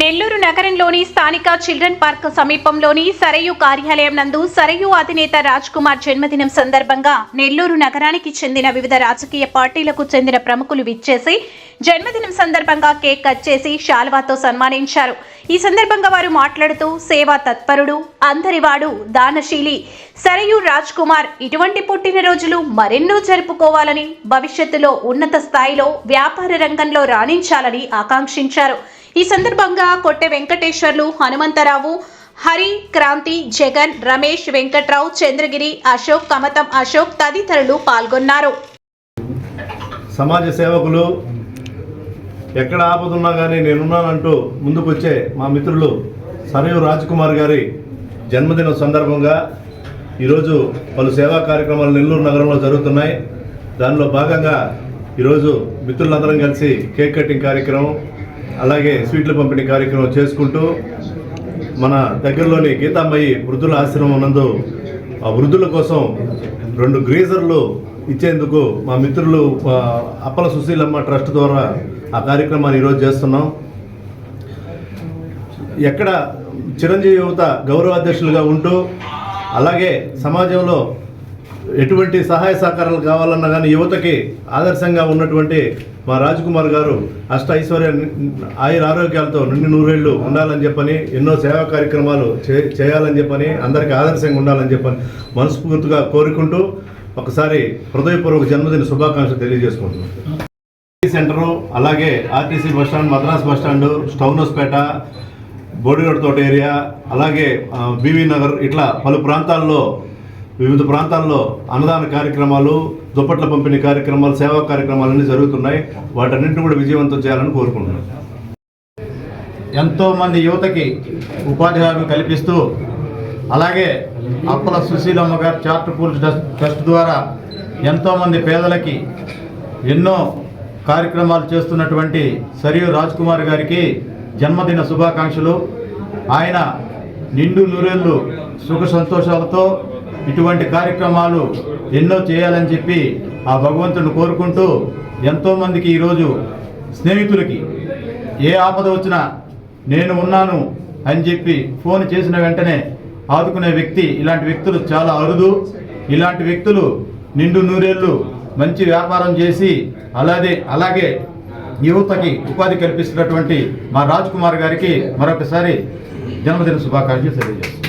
నెల్లూరు నగరంలోని స్థానిక children park సమీపంలోని సరయు కార్యాలయం నందు సరయు అధినేత రాజ్ కుమార్ జన్మదినం సందర్భంగా నెల్లూరు నగరానికి చెందిన వివిధ రాజకీయ పార్టీలకు చెందిన ప్రముఖులు విచ్చేసి జన్మదినం సందర్భంగా కేక్ కట్ చేసి శాల్వాతో సన్మానించారు. ఈ సందర్భంగా వారు మాట్లాడుతూ సేవా తత్పరుడు అందరివాడు దానశీలి. సరయు రాజ్ కుమార్ ఇటువంటి పుట్టినరోజులు మరెన్నో జరుపుకోవాలని భవిష్యత్తులో ఉన్నత స్థాయిలో వ్యాపార రంగంలో రాణించాలని ఆకాంక్షించారు. ఈ సందర్భంగా కొట్టె వెంకటేశ్వర్లు హనుమంతరావు హరి క్రాంతి జగన్ రమేష్ వెంకట్రావు చంద్రగిరి అశోక్ కమతం అశోక్ తదితరులు పాల్గొన్నారు. సమాజ సేవకులు ఎక్కడ ఆపదున్నా కానీ నేనున్నానంటూ ముందుకొచ్చే మా మిత్రులు సరయు కుమార్ గారి జన్మదిన సందర్భంగా ఈరోజు పలు సేవా కార్యక్రమాలు నెల్లూరు నగరంలో జరుగుతున్నాయి. దానిలో భాగంగా ఈరోజు మిత్రులందరం కలిసి కేక్ కటింగ్ కార్యక్రమం అలాగే స్వీట్ల పంపిణీ కార్యక్రమం చేసుకుంటూ మన దగ్గరలోని గీతామయ్యి వృద్ధుల ఆశ్రమం నందు ఆ వృద్ధుల కోసం రెండు గ్రీజర్లు ఇచ్చేందుకు మా మిత్రులు అప్పల సుశీలమ్మ ట్రస్ట్ ద్వారా ఆ కార్యక్రమాన్ని ఈరోజు చేస్తున్నాం. ఎక్కడ చిరంజీవి యువత గౌరవాధ్యక్షులుగా ఉంటూ అలాగే సమాజంలో ఎటువంటి సహాయ సహకారాలు కావాలన్నా కానీ యువతకి ఆదర్శంగా ఉన్నటువంటి మా రాజ్కుమార్ గారు అష్ట ఐశ్వర్య ఆయుర ఆరోగ్యాలతో నుండి నూరేళ్ళు ఉండాలని చెప్పని ఎన్నో సేవా కార్యక్రమాలు చే- చేయాలని చెప్పని అందరికీ ఆదర్శంగా ఉండాలని చెప్పని మనస్ఫూర్తిగా కోరుకుంటూ ఒకసారి హృదయపూర్వక జన్మదిన శుభాకాంక్షలు తెలియజేసుకుంటున్నాను సెంటరు అలాగే RTC bus stand Madras bus స్టౌన్ హౌస్పేట బోడిగడ్ తోట ఏరియా అలాగే బీవీ నగర్ ఇట్లా పలు ప్రాంతాల్లో వివిధ ప్రాంతాల్లో అన్నదాన కార్యక్రమాలు దుప్పట్ల పంపిణీ కార్యక్రమాలు సేవా కార్యక్రమాలు అన్నీ జరుగుతున్నాయి. వాటన్నింటిని కూడా విజయవంతం చేయాలని కోరుకుంటున్నాను ఎంతోమంది యువతకి ఉపాధి హామీ కల్పిస్తూ అలాగే అప్పల సుశీలమ్మ గారి చారిటబుల్ ట్రస్ట్ ట్రస్ట్ ద్వారా ఎంతోమంది పేదలకి ఎన్నో కార్యక్రమాలు చేస్తున్నటువంటి సరియు రాజ్ కుమార్ గారికి జన్మదిన శుభాకాంక్షలు. ఆయన నిండు నూరేళ్ళు సుఖ సంతోషాలతో ఇటువంటి కార్యక్రమాలు ఎన్నో చేయాలని చెప్పి ఆ భగవంతుడిని కోరుకుంటూ ఎంతోమందికి ఈరోజు స్నేహితులకి ఏ ఆపద వచ్చినా నేను ఉన్నాను అని చెప్పి ఫోన్ చేసిన వెంటనే ఆదుకునే వ్యక్తి ఇలాంటి వ్యక్తులు చాలా అరుదు. ఇలాంటి వ్యక్తులు నిండు నూరేళ్ళు మంచి వ్యాపారం చేసి అలాగే అలాగే యువతకి ఉపాధి కల్పిస్తున్నటువంటి మా రాజ్ కుమార్ గారికి మరొకసారి జన్మదిన శుభాకాంక్షలు తెలియజేస్తాను